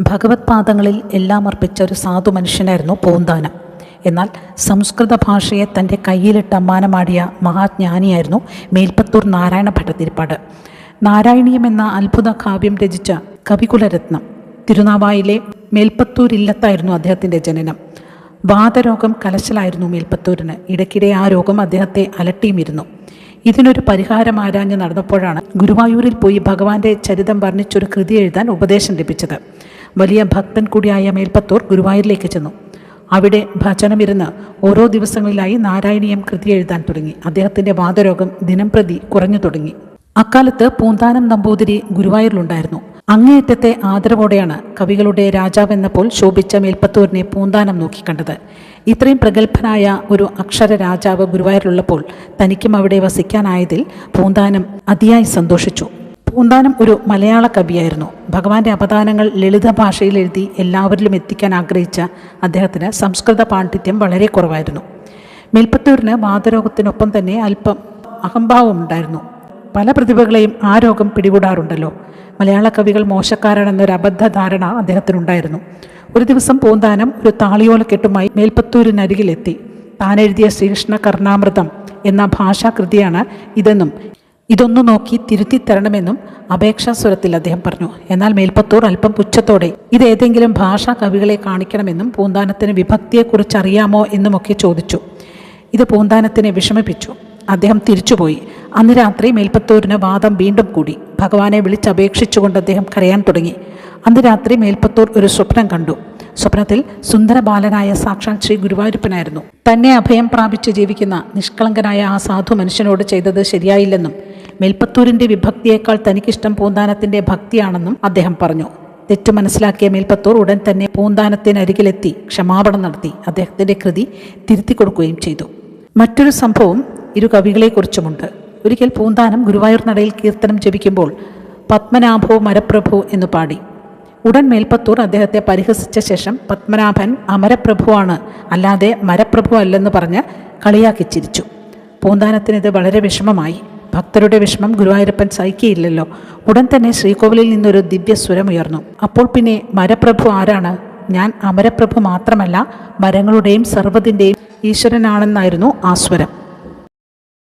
ഭഗവത് പാദങ്ങളിൽ എല്ലാം അർപ്പിച്ച ഒരു സാധു മനുഷ്യനായിരുന്നു പൂന്താനം. എന്നാൽ സംസ്കൃത ഭാഷയെ തന്റെ കയ്യിലിട്ട് അമ്മാനമാടിയ മഹാജ്ഞാനിയായിരുന്നു മേൽപ്പത്തൂർ നാരായണ ഭട്ടതിരിപ്പാട്. നാരായണീയം എന്ന അത്ഭുത കാവ്യം രചിച്ച കവികുലരത്നം. തിരുനാവായിലെ മേൽപ്പത്തൂർ ഇല്ലത്തായിരുന്നു അദ്ദേഹത്തിന്റെ ജനനം. വാതരോഗം കലശലായിരുന്നു മേൽപ്പത്തൂരിന്. ഇടയ്ക്കിടെ ആ രോഗം അദ്ദേഹത്തെ അലട്ടിയുമിരുന്നു. ഇതിനൊരു പരിഹാരം ആരാഞ്ഞ് നടന്നപ്പോഴാണ് ഗുരുവായൂരിൽ പോയി ഭഗവാന്റെ ചരിതം വർണിച്ചൊരു കൃതി എഴുതാൻ ഉപദേശം ലഭിച്ചത്. വലിയ ഭക്തൻ കൂടിയായ മേൽപ്പത്തൂർ ഗുരുവായൂരിലേക്ക് ചെന്നു. അവിടെ ഭജനമിരുന്ന് ഓരോ ദിവസങ്ങളിലായി നാരായണീയം കൃതി എഴുതാൻ തുടങ്ങി. അദ്ദേഹത്തിന്റെ വാതരോഗം ദിനംപ്രതി കുറഞ്ഞു തുടങ്ങി. അക്കാലത്ത് പൂന്താനം നമ്പൂതിരി ഗുരുവായൂരിലുണ്ടായിരുന്നു. അങ്ങേയറ്റത്തെ ആദരവോടെയാണ് കവികളുടെ രാജാവെന്നപ്പോൾ ശോഭിച്ച മേൽപ്പത്തൂരിനെ പൂന്താനം നോക്കിക്കണ്ടത് ഇത്രയും പ്രഗത്ഭനായ ഒരു അക്ഷര രാജാവ് ഗുരുവായൂരിലുള്ളപ്പോൾ തനിക്കും അവിടെ വസിക്കാനായതിൽ പൂന്താനം അതിയായി സന്തോഷിച്ചു. പൂന്താനം ഒരു മലയാള കവിയായിരുന്നു. ഭഗവാന്റെ അപദാനങ്ങൾ ലളിത ഭാഷയിൽ എഴുതി എല്ലാവരിലും എത്തിക്കാൻ ആഗ്രഹിച്ച അദ്ദേഹത്തിന് സംസ്കൃത പാണ്ഡിത്യം വളരെ കുറവായിരുന്നു. മേൽപ്പത്തൂരിന് വാതരോഗത്തിനൊപ്പം തന്നെ അല്പം അഹംഭാവം ഉണ്ടായിരുന്നു. പല പ്രതിഭകളെയും ആ രോഗം പിടികൂടാറുണ്ടല്ലോ. മലയാള കവികൾ മോശക്കാരാണെന്നൊരു അബദ്ധ ധാരണ അദ്ദേഹത്തിനുണ്ടായിരുന്നു. ഒരു ദിവസം പൂന്താനം ഒരു താളിയോലക്കെട്ടുമായി മേൽപ്പത്തൂരിനരികിലെത്തി. താനെഴുതിയ ശ്രീകൃഷ്ണ കർണാമൃതം എന്ന ഭാഷാകൃതിയാണ് ഇതെന്നും ഇതൊന്നു നോക്കി തിരുത്തി തരണമെന്നും അപേക്ഷാസ്വരത്തിൽ അദ്ദേഹം പറഞ്ഞു. എന്നാൽ മേൽപ്പത്തൂർ അല്പം പുച്ഛത്തോടെ ഇത് ഏതെങ്കിലും ഭാഷാ കവികളെ കാണിക്കണമെന്നും പൂന്താനത്തിന് വിഭക്തിയെക്കുറിച്ച് അറിയാമോ എന്നുമൊക്കെ ചോദിച്ചു. ഇത് പൂന്താനത്തിനെ വിഷമിപ്പിച്ചു. അദ്ദേഹം തിരിച്ചുപോയി. അന്ന് രാത്രി മേൽപ്പത്തൂരിന് വാദം വീണ്ടും കൂടി. ഭഗവാനെ വിളിച്ചപേക്ഷിച്ചുകൊണ്ട് അദ്ദേഹം കരയാൻ തുടങ്ങി. അന്ന് രാത്രി മേൽപ്പത്തൂർ ഒരു സ്വപ്നം കണ്ടു. സ്വപ്നത്തിൽ സുന്ദര ബാലനായ സാക്ഷാൽ ശ്രീ ഗുരുവായൂരപ്പനായിരുന്നു. തന്നെ അഭയം പ്രാപിച്ച് ജീവിക്കുന്ന നിഷ്കളങ്കനായ ആ സാധു മനുഷ്യനോട് ചെയ്തത് ശരിയായില്ലെന്നും മേൽപ്പത്തൂരിന്റെ വിഭക്തിയേക്കാൾ തനിക്കിഷ്ടം പൂന്താനത്തിന്റെ ഭക്തിയാണെന്നും അദ്ദേഹം പറഞ്ഞു. തെറ്റ് മനസ്സിലാക്കിയ മേൽപ്പത്തൂർ ഉടൻ തന്നെ പൂന്താനത്തിനരികിലെത്തി ക്ഷമാപണം നടത്തി അദ്ദേഹത്തിന്റെ കൃതി തിരുത്തി കൊടുക്കുകയും ചെയ്തു. മറ്റൊരു സംഭവം ഇരു കവികളെക്കുറിച്ചുമുണ്ട്. ഒരിക്കൽ പൂന്താനം ഗുരുവായൂർ നടയിൽ കീർത്തനം ജപിക്കുമ്പോൾ പത്മനാഭോ മരപ്രഭു എന്ന് പാടി. ഉടൻ മേൽപ്പത്തൂർ അദ്ദേഹത്തെ പരിഹസിച്ച ശേഷം പത്മനാഭൻ അമരപ്രഭുവാണ് അല്ലാതെ മരപ്രഭു അല്ലെന്ന് പറഞ്ഞ് കളിയാക്കി ചിരിച്ചു പൂന്താനത്തിന് ഇത് വളരെ വിഷമമായി. ഭക്തരുടെ വിഷമം ഗുരുവായൂരപ്പൻ സഹിക്കുകയില്ലല്ലോ ഉടൻ തന്നെ ശ്രീകോവിലിൽ നിന്നൊരു ദിവ്യ സ്വരമുയർന്നു അപ്പോൾ പിന്നെ മരപ്രഭു ആരാണ്? ഞാൻ അമരപ്രഭു മാത്രമല്ല മരങ്ങളുടെയും സർവതിന്റെയും ഈശ്വരനാണെന്നായിരുന്നു ആ സ്വരം.